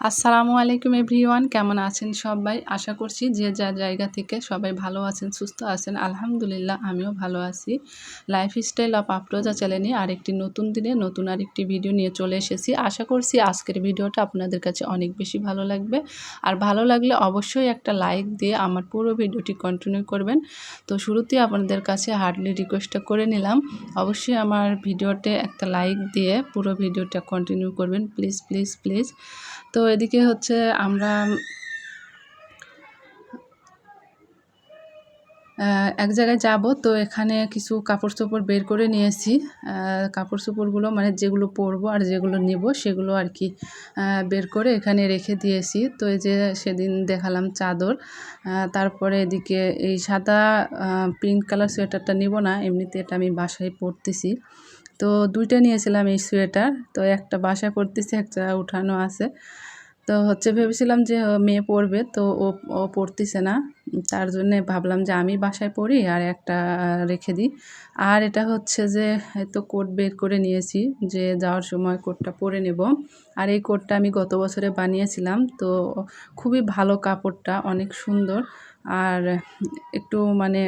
আসসালামু আলাইকুম এভরিওয়ান, কেমন আছেন সবাই? আশা করছি যে যা জায়গা থেকে সবাই ভালো আছেন, সুস্থ আছেন, আলহামদুলিল্লাহ আমিও ভালো আছি। লাইফ স্টাইল অফ আফরোজা চ্যানেলে আরেকটি নতুন দিনে নতুন আরেকটি ভিডিও নিয়ে চলে এসেছি। আশা করছি আজকের ভিডিওটা আপনাদের কাছে অনেক বেশি ভালো লাগবে। আর ভালো লাগলে অবশ্যই একটা লাইক দিয়ে আমার পুরো ভিডিওটি কন্টিনিউ করবেন। তো শুরুতেই আপনাদের কাছে হার্ডলি রিকোয়েস্টটা করে নিলাম। অবশ্যই আমার ভিডিওতে একটা লাইক দিয়ে পুরো ভিডিওটা কন্টিনিউ করবেন। প্লিজ প্লিজ প্লিজ তো এদিকে হচ্ছে আমরা এক জায়গায় যাব, তো এখানে কিছু কাপড় চোপড় বের করে নিয়েছি কাপড় চোপড়গুলো মানে যেগুলো পরবো আর যেগুলো নেব সেগুলো আর কি বের করে এখানে রেখে দিয়েছি। তো এই যে সেদিন দেখালাম চাদর তারপরে এদিকে এই সাদা পিঙ্ক কালার সোয়েটারটা নিব না, এমনিতে এটা আমি বাসায় পরতেছি। তো দুইটা নিয়েছিলাম এই সোয়েটার, তো একটা বাসায় পরতেছি, একটা উঠানো আছে। তো হচ্ছে ভেবেছিলাম যে মেয়ে পড়বে তো ও ও পড়তেছে না। তার জন্যে ভাবলাম যে আমি বাসায় পড়ি আর একটা রেখে দিই। আর এটা হচ্ছে যে তো কোট বের করে নিয়েছি যে, যাওয়ার সময় কোটটা পরে নেব। আর এই কোটটা আমি গত বছরে বানিয়েছিলাম। তো খুবই ভালো কাপড়টা, অনেক সুন্দর। আর একটু মানে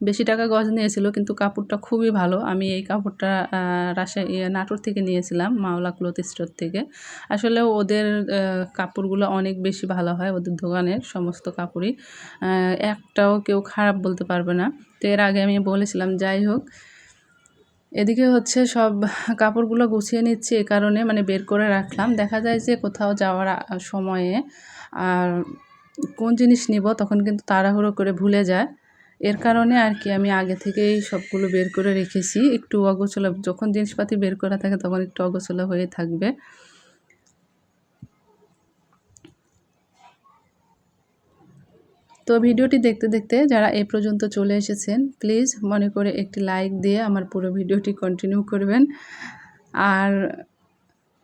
বেশি টাকা গজ নিয়েছিল, কিন্তু কাপড়টা খুবই ভালো। আমি এই কাপড়টা রাজশাহী নাটোর থেকে নিয়েছিলাম, মাওলা ক্লথ স্টোর থেকে। আসলে ওদের কাপড়গুলো অনেক বেশি ভালো হয় ওদের দোকানের সমস্ত কাপড়ই। একটাও কেউ খারাপ বলতে পারবে না। তো এর আগে আমি বলেছিলাম, যাই হোক, এদিকে হচ্ছে সব কাপড়গুলো গুছিয়ে নিচ্ছি এ কারণে মানে বের করে রাখলাম। দেখা যায় যে কোথাও যাওয়ার সময়ে, আর কোন জিনিস নিব তখন কিন্তু তাড়াহুড়ো করে ভুলে যায়। এর কারণে আর কি আমি আগে থেকেই সবগুলো বের করে রেখেছি। একটু অগোছলা, যখন জিনিসপাতি বের করা থাকে তখন একটু অগোছলা হয়ে থাকবে। তো ভিডিওটি দেখতে দেখতে যারা এ পর্যন্ত চলে এসেছেন, প্লিজ মনে করে একটি লাইক দিয়ে আমার পুরো ভিডিওটি কন্টিনিউ করবেন। আর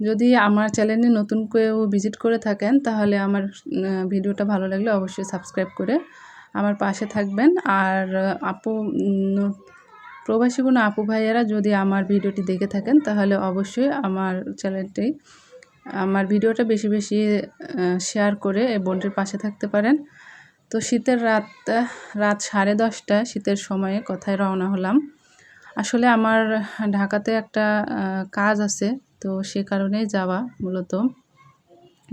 যদি আমার চ্যানেলে নতুন কেউ ভিজিট করে থাকেন, তাহলে আমার ভিডিওটা ভালো লাগলে অবশ্যই সাবস্ক্রাইব করে আমার পাশে থাকবেন। আর, আপু প্রবাসী কোনো আপু ভাইয়েরা যদি আমার ভিডিওটি দেখে থাকেন, তাহলে অবশ্যই আমার চ্যানেলটি, আমার ভিডিওটা বেশি বেশি শেয়ার করে এই বোনটির পাশে থাকতে পারেন। তো শীতের রাত রাত সাড়ে দশটা শীতের সময়ে কথায় রওনা হলাম। আসলে আমার ঢাকাতে একটা কাজ আছে, তো সে কারণেই যাওয়া মূলত।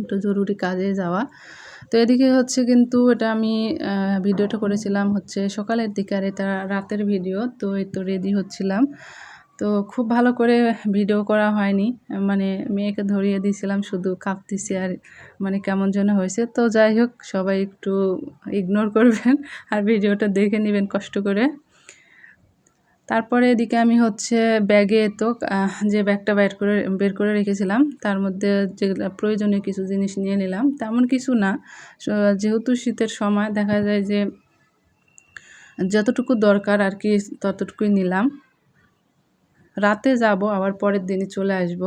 একটু জরুরি কাজে যাওয়া। তো এদিকে হচ্ছে কিন্তু এটা আমি ভিডিওটা করেছিলাম হচ্ছে সকালের দিকে আর এটা রাতের ভিডিও, তো এই তো রেডি হচ্ছিলাম। তো খুব ভালো করে ভিডিও করা হয়নি মানে মেয়েকে ধরিয়ে দিয়েছিলাম, শুধু কাঁপতেছি আর মানে কেমন যেন হয়েছে। তো যাই হোক, সবাই একটু ইগনোর করবেন আর ভিডিওটা দেখে নেবেন কষ্ট করে। তারপরে এদিকে আমি হচ্ছে ব্যাগে তো যে ব্যাগটা বের করে বের করে রেখেছিলাম, তার মধ্যে যেগুলো প্রয়োজনীয় কিছু জিনিস নিয়ে নিলাম, তেমন কিছু না। যেহেতু শীতের সময়, দেখা যায় যে যতটুকু দরকার আর কি ততটুকুই নিলাম। রাতে যাব, আবার পরের দিনই চলে আসব।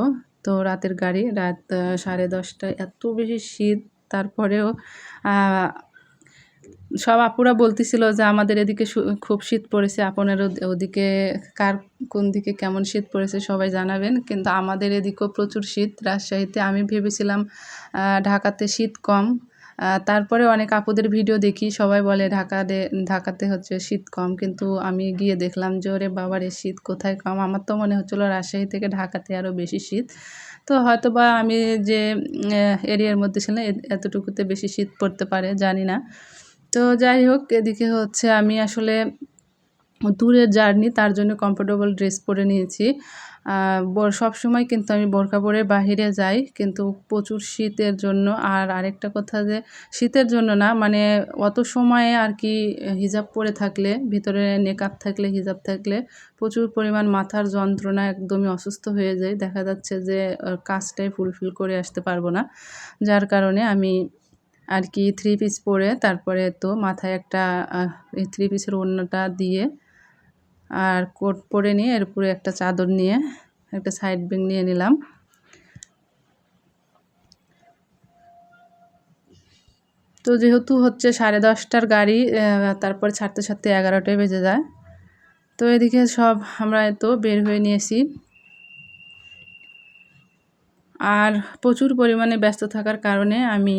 তো রাতের গাড়ি, রাত সাড়ে দশটায় এত বেশি শীত, তারপরেও সব আপুরা বলতেছিল যে আমাদের এদিকে খুব শীত পড়েছে, আপনার ওদিকে কার কোন দিকে কেমন শীত পড়েছে সবাই জানাবেন। কিন্তু আমাদের এদিকেও প্রচুর শীত। রাজশাহীতে আমি ভেবেছিলাম ঢাকাতে শীত কম। তারপরে অনেক আপুদের ভিডিও দেখি, সবাই বলে ঢাকাতে ঢাকাতে হচ্ছে শীত কম। কিন্তু আমি গিয়ে দেখলাম যে, ওরে বাবার, শীত কোথায় কম? আমার তো মনে হচ্ছিল রাজশাহী থেকে ঢাকাতে আরও বেশি শীত। তো হয়তো বা আমি যে এরিয়ার মধ্যে ছিলাম এতটুকুতে বেশি শীত পড়তে পারে, জানি না। তো যাই হোক, এদিকে হচ্ছে আমি আসলে দূরের জার্নি, তার জন্য কমফোর্টেবল ড্রেস পরে নিয়েছি। সব সময় কিন্তু আমি বোরকা পরে বাহিরে যাই, কিন্তু প্রচুর শীতের জন্য। আর আরেকটা কথা যে, শীতের জন্য না মানে অত সময়ে আর কি হিজাব পরে থাকলে, ভিতরে নেকাপ থাকলে, হিজাব থাকলে, প্রচুর পরিমাণ মাথার যন্ত্রণা একদমই অসুস্থ হয়ে যায়। দেখা যাচ্ছে যে, কাজটাই ফুলফিল করে আসতে পারব না। যার কারণে আমি আর কি থ্রি পিস পরে তারপরে তো মাথায় একটা থ্রি পিসের ওড়নাটা দিয়ে আর কোট পরে নিয়ে এর উপরে একটা চাদর নিয়ে একটা সাইড ব্যাগ নিয়ে নিলাম। তো যেহেতু হচ্ছে সাড়ে দশটার গাড়ি তারপর ছাড়তে ছাড়তে এগারোটায় বেজে যায়। তো এদিকে সব আমরা তো বের হয়ে নিয়েছি। আর প্রচুর পরিমাণে ব্যস্ত থাকার কারণে আমি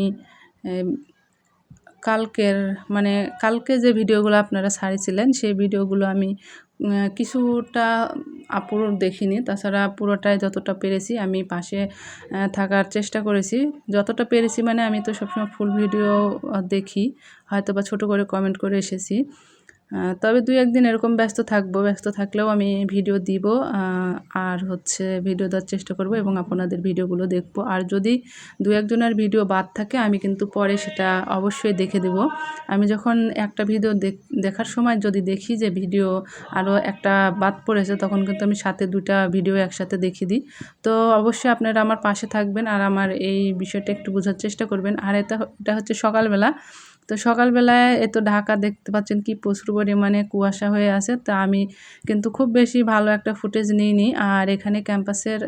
কালকের মানে কালকে যে ভিডিওগুলো আপনারা ছাড়িয়েছিলেন সেই ভিডিওগুলো আমি কিছুটা আপুর দেখিনি। তাছাড়া পুরোটাই যতটা পেরেছি আমি পাশে থাকার চেষ্টা করেছি। যতটা পেরেছি মানে আমি তো সবসময় ফুল ভিডিও দেখি। হয়তো বা ছোটো করে কমেন্ট করে এসেছি। তবে দুই একদিন এরকম ব্যস্ত থাকব, ব্যস্ত থাকলেও আমি ভিডিও দিব আর হচ্ছে ভিডিও দেওয়ার চেষ্টা করব এবং আপনাদের ভিডিওগুলো দেখব। আর যদি দু একজনের ভিডিও বাদ থাকে, আমি কিন্তু পরে সেটা অবশ্যই দেখে দেব। আমি যখন একটা ভিডিও দেখ- দেখার সময় যদি দেখি যে ভিডিও আরও একটা বাদ পড়েছে, তখন কিন্তু আমি সাথে দুটা ভিডিও একসাথে দেখিয়ে দিই। তো অবশ্যই আপনারা আমার পাশে থাকবেন আর আমার এই বিষয়টা একটু বোঝার চেষ্টা করবেন। আর এটা এটা হচ্ছে সকালবেলা। তো সকালবেলায় এ তো ঢাকা দেখতে পাচ্ছেন কি প্রচুর পরিমাণে কুয়াশা হয়ে আছে। তা আমি কিন্তু খুব বেশি ভালো একটা ফুটেজ নিইনি। আর এখানে ক্যাম্পাসের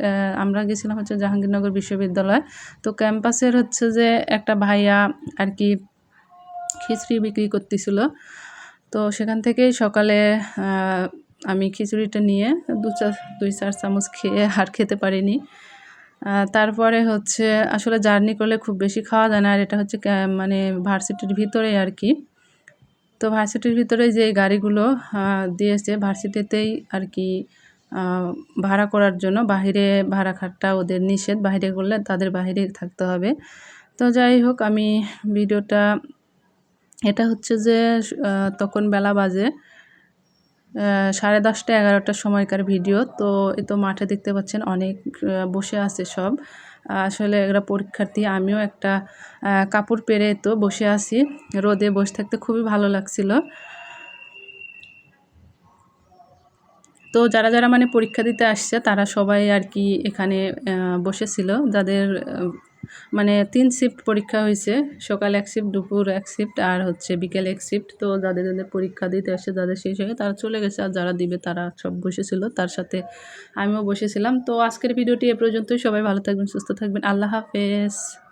আমরা গেছিলাম হচ্ছে জাহাঙ্গীরনগর বিশ্ববিদ্যালয়। তো ক্যাম্পাসের হচ্ছে যে একটা ভাইয়া আর কি খিচড়ি বিক্রি করতেছিল। তো সেখান থেকেই সকালে আমি খিচুড়িটা নিয়ে দু চার দুই চার চামচ খেয়ে আর খেতে পারিনি। তারপরে হচ্ছে, আসলে জার্নি করলে খুব বেশি খাওয়া যায় না, আর এটা হচ্ছে মানে ভার্সিটির ভিতরে আর কি। তো ভার্সিটির ভিতরে যে গাড়িগুলো দিয়েছে, ভার্সিটিতেই আর কি ভাড়া করার জন্য, বাহিরে ভাড়া খাটটা ওদের নিষেধ বাইরে করলে তাদের বাইরে থাকতে হবে। তো যাই হোক, আমি ভিডিওটা, এটা হচ্ছে যে তখন বেলা বাজে। সাড়ে দশটা, এগারোটার সময়কার ভিডিও। তো এ তো মাঠে দেখতে পাচ্ছেন অনেক বসে আছে সব। আসলে এরা পরীক্ষার্থী, আমিও একটা কাপড় পেরে তো বসে আছি। রোদে বসে থাকতে খুবই ভালো লাগছিল। তো যারা যারা মানে পরীক্ষা দিতে আসছে, তারা সবাই আর কি এখানে বসেছিল। যাদের মানে তিন শিফট পরীক্ষা হয়েছে, সকাল এক শিফট দুপুর এক শিফট আর হচ্ছে বিকেল এক শিফট তো যাদের যাদের পরীক্ষা দিতে আসে যাদের শেষ হয়ে তারা চলে গেছে, আর যারা দিবে তারা সব বসেছিল, তার সাথে আমিও বসেছিলাম। তো আজকের ভিডিওটি এ পর্যন্তই, সবাই ভালো থাকবেন, সুস্থ থাকবেন, আল্লাহ হাফেজ।